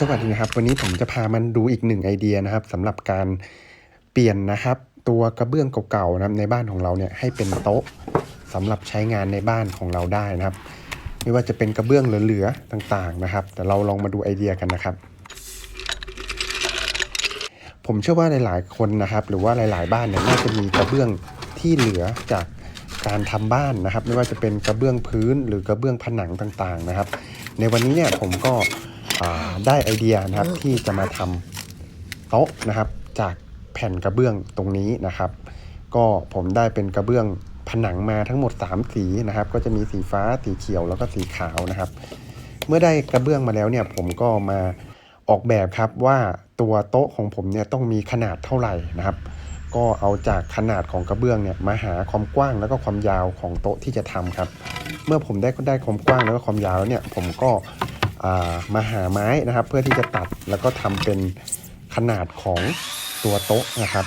สวัสดีนะครับ วันนี้ผมจะพามันดูอีกหนึ่งไอเดียนะครับสำหรับการเปลี่ยนนะครับ ตัวกระเบื้องเก่าๆนะครับในบ้านของเราเนี่ยให้เป็นโต๊ะสำหรับใช้งานในบ้านของเราได้นะครับ ไม่ว่าจะเป็นกระเบื้องเหลือๆต่างๆนะครับ แต่เราลองมาดูไอเดียกันนะครับ ผมเชื่อว่าหลายๆคนนะครับ หรือว่าหลาย ๆ บ้านเนี่ยน่าจะมีกระเบื้องที่เหลือจากการทำบ้านนะครับ ไม่ว่าจะเป็นกระเบื้องพื้นหรือกระเบื้องผนังต่างๆนะครับ ในวันนี้เนี่ยผมก็ ได้ไอเดียนะครับที่จะมาทำโต๊ะนะครับ จากแผ่นกระเบื้องตรงนี้นะครับ ก็ผมได้เป็นกระเบื้องผนังมาทั้งหมด 3 สีนะครับ ก็จะมีสีฟ้าสีเขียวแล้วก็สีขาวนะครับ เมื่อได้กระเบื้องมาแล้วเนี่ยผมก็มาออกแบบครับว่าตัวโต๊ะของผมเนี่ยต้องมีขนาดเท่าไหร่นะครับ ก็เอาจากขนาดของกระเบื้องเนี่ยมาหาความกว้างแล้วก็ความยาวของโต๊ะที่จะทำครับ เมื่อผมได้ได้ความกว้างแล้วก็ความยาวแล้วเนี่ยผมก็อ่า มาหาไม้นะครับ เพื่อที่จะตัดแล้วก็ทำเป็นขนาดของตัวโต๊ะนะครับ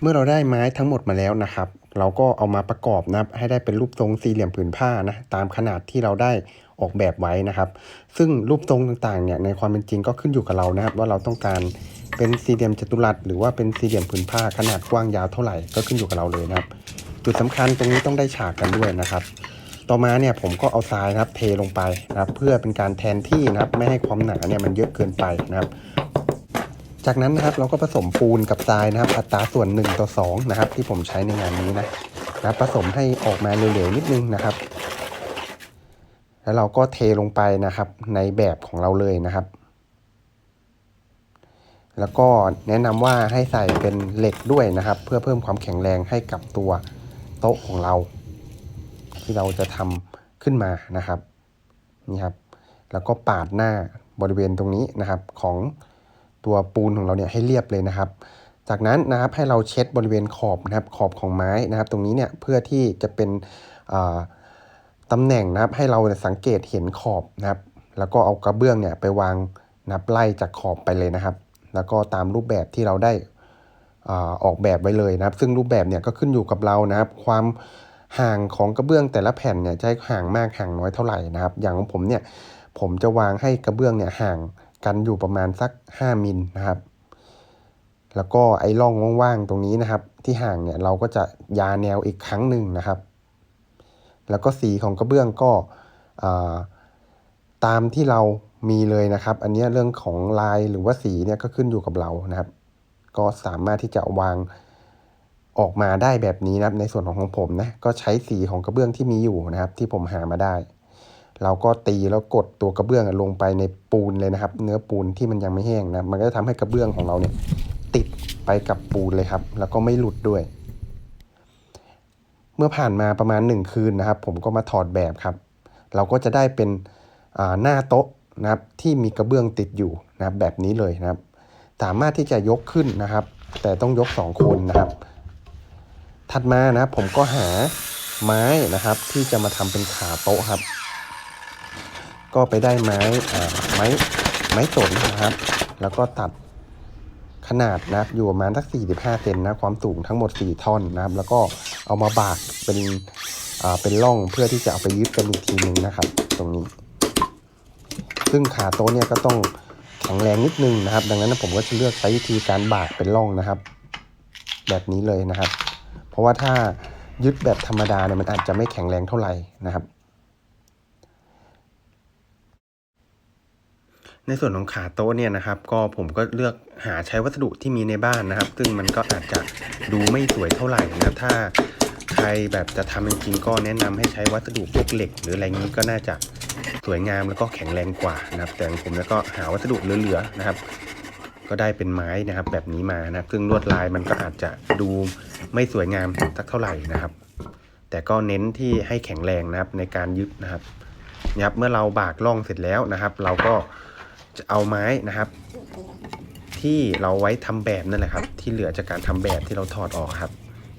เมื่อเราได้ไม้ทั้งหมดมาแล้วนะครับ เราก็เอามาประกอบนะครับให้ได้เป็นรูปทรงสี่เหลี่ยมผืนผ้านะตามขนาดที่เราได้ ออกแบบไว้นะครับ ซึ่งรูปทรงต่างๆเนี่ยในความเป็นจริงก็ขึ้นอยู่กับเรานะครับ ว่าเราต้องการเป็นสี่เหลี่ยมจัตุรัสหรือว่าเป็นสี่เหลี่ยมผืนผ้าขนาดกว้างยาวเท่าไหร่ก็ขึ้นอยู่กับเราเลยนะครับ จุดสำคัญตรงนี้ต้องได้ฉากกันด้วยนะครับ ต่อมาเนี่ยผมก็เอาทรายนะครับเทลงไปนะครับ เพื่อเป็นการแทนที่นะครับไม่ให้ความหนาเนี่ยมันเยอะเกินไปนะครับจากนั้นนะครับเราก็ผสมปูนกับทรายนะครับอัตราส่วน1ต่อ2นะครับที่ผมใช้ในงานนี้นะนะผสมให้ออกมาเหลวๆนิดนึงนะครับ แล้วเราก็เทลงไปนะครับในแบบของเราเลยนะครับ แล้วก็แนะนำว่าให้ใส่เป็นเหล็กด้วยนะครับ เพื่อเพิ่มความแข็งแรงให้กับตัวโต๊ะของเรา ที่เราจะทำขึ้นมานะครับนี่ครับ แล้วก็ปาดหน้าบริเวณตรงนี้นะครับของตัวปูนของเราเนี่ยให้เรียบเลยนะครับ จากนั้นนะครับให้เราเช็ดบริเวณขอบนะครับขอบของไม้นะครับ ตรงนี้เนี่ยเพื่อที่จะเป็นอ่า ตำแหน่งนะครับให้เราสังเกตเห็นขอบนะครับ แล้วก็เอากระเบื้องเนี่ยไปวางนับไล่จากขอบไปเลยนะครับ แล้วก็ตามรูปแบบที่เราได้อออกแบบไว้เลยนะครับ ซึ่งรูปแบบเนี่ยก็ขึ้นอยู่กับเรานะครับ ความห่างของกระเบื้องแต่ละแผ่นเนี่ยจะห่างมากห่างน้อยเท่าไหร่นะครับ อย่างของผมเนี่ยผมจะวางให้กระเบื้องเนี่ยห่างกันอยู่ประมาณสัก 5มิลนะครับ แล้วก็ไอ้ร่องว่างๆตรงนี้นะครับ ที่ห่างเนี่ยเราก็จะยาแนวอีกครั้งหนึ่งนะครับ แล้วก็สีของกระเบื้องก็ตามที่เรามีเลยนะครับ อันนี้เรื่องของลายหรือว่าสีเนี่ยก็ขึ้นอยู่กับเรานะครับ ก็สามารถที่จะวางออกมาได้แบบนี้นะครับ ในส่วนของของผมนะก็ใช้สีของกระเบื้องที่มีอยู่นะครับ ที่ผมหามาได้ เราก็ตีแล้วกดตัวกระเบื้องลงไปในปูนเลยนะครับ เนื้อปูนที่มันยังไม่แห้งนะมันก็จะทำให้กระเบื้องของเราเนี่ยติดไปกับปูนเลยครับ แล้วก็ไม่หลุดด้วย เมื่อผ่านมาประมาณ 1 คืนนะครับ ผมก็มาถอดแบบครับ เราก็จะได้เป็นหน้าโต๊ะนะครับที่มีกระเบื้องติดอยู่นะครับแบบนี้เลยนะครับ สามารถที่จะยกขึ้นนะครับ แต่ต้องยก 2 คนนะครับ ถัดมานะผมก็หาไม้นะครับ ที่จะมาทำเป็นขาโต๊ะครับ ก็ไปได้ไม้ไม้ไม้สนนะครับ แล้วก็ตัดขนาดนะครับอยู่ประมาณสัก 45 เซนนะความสูงทั้งหมด 4 ท่อนนะครับ แล้วก็ เอามาบากเป็นอ่าเป็นร่องเพื่อที่จะเอาไปยึดกันอีกทีหนึ่งนะครับ ตรงนี้ ซึ่งขาโต๊ะเนี่ยก็ต้องแข็งแรงนิดนึงนะครับ ดังนั้นผมก็จะเลือกใช้วิธีการบากเป็นร่องนะครับ แบบนี้เลยนะครับ เพราะว่าถ้ายึดแบบธรรมดาเนี่ยมันอาจจะไม่แข็งแรงเท่าไหร่นะครับ ในส่วนของขาโต๊ะเนี่ยนะครับก็ผมก็เลือกหาใช้วัสดุที่มีในบ้านนะครับ ซึ่งมันก็อาจจะดูไม่สวยเท่าไหร่นะถ้าใครแบบจะทำจริงๆก็แนะนำให้ใช้วัสดุพวกเหล็ก หรืออะไรงี้ก็น่าจะสวยงามแล้วก็แข็งแรงกว่านะครับ แต่ผมแล้วก็หาวัสดุเหลือๆนะครับ ก็ได้เป็นไม้นะครับ แบบนี้มานะครับซึ่งลวดลายมันก็อาจจะดูไม่สวยงามสักเท่าไหร่นะครับ แต่ก็เน้นที่ให้แข็งแรงนะครับในการยึดนะครับนะครับเมื่อเราบากล่องเสร็จแล้วนะครับ เราก็ จะเอาไม้นะครับ ที่เราไว้ทำแบบนั่นแหละครับ ที่เหลือจากการทำแบบที่เราถอดออกครับ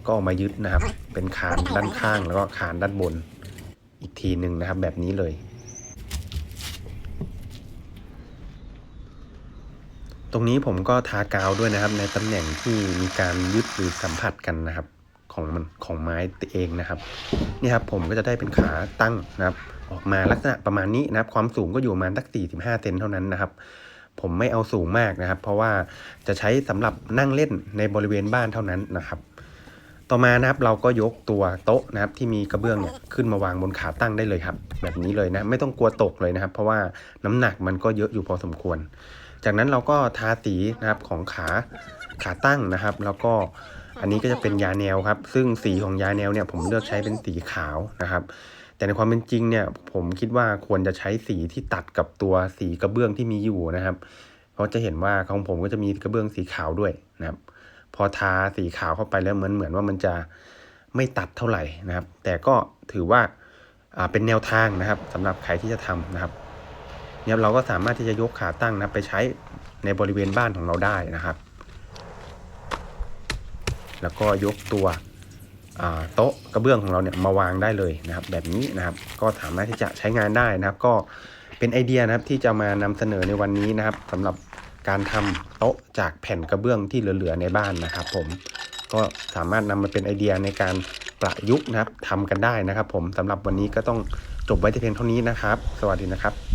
ก็เอามายึดนะครับ เป็นคานด้านข้างแล้วก็คานด้านบน อีกทีหนึ่งนะครับ แบบนี้เลย ตรงนี้ผมก็ทากาวด้วยนะครับ ในตำแหน่งที่มีการยึดหรือสัมผัสกันนะครับของมันของไม้เองนะครับ นี่ครับผมก็จะได้เป็นขาตั้งนะครับ ออกมาลักษณะประมาณนี้นะครับ ความสูงก็อยู่ประมาณสัก45เซนเท่านั้นนะครับ ผมไม่เอาสูงมากนะครับ เพราะว่าจะใช้สำหรับนั่งเล่นในบริเวณบ้านเท่านั้นนะครับ ต่อมานะครับเราก็ยกตัวโต๊ะนะครับ ที่มีกระเบื้องเนี่ยขึ้นมาวางบนขาตั้งได้เลยครับ แบบนี้เลยนะไม่ต้องกลัวตกเลยนะครับ เพราะว่าน้ำหนักมันก็เยอะอยู่พอสมควร จากนั้นเราก็ทาสีนะครับของขาขาตั้งนะครับ แล้วก็อันนี้ก็จะเป็นยาแนวครับ ซึ่งสีของยาแนวเนี่ยผมเลือกใช้เป็นสีขาวนะครับ แต่ในความเป็นจริงเนี่ยผมคิดว่าควรจะใช้สีที่ตัดกับตัวสีกระเบื้องที่มีอยู่นะครับ เพราะจะเห็นว่าของผมก็จะมีกระเบื้องสีขาวด้วยนะครับ พอทาสีขาวเข้าไปแล้วเหมือนเหมือนว่ามันจะไม่ตัดเท่าไหร่นะครับ แต่ก็ถือว่าเป็นแนวทางนะครับสำหรับใครที่จะทำนะครับเนี่ยเราก็สามารถที่จะยกขาตั้งนะไปใช้ในบริเวณบ้านของเราได้นะครับ แล้วก็ยกตัว โต๊ะกระเบื้องของเราเนี่ยมาวางได้เลยนะครับ แบบนี้นะครับก็สามารถที่จะใช้งานได้นะครับ ก็เป็นไอเดียนะครับที่จะมานำเสนอในวันนี้นะครับสำหรับการทำโต๊ะจากแผ่นกระเบื้องที่เหลือๆในบ้านนะครับ ผมก็สามารถนำมาเป็นไอเดียในการประยุกต์นะครับทำกันได้นะครับ ผมสำหรับวันนี้ก็ต้องจบไว้แต่เพียงเท่านี้นะครับ สวัสดีนะครับ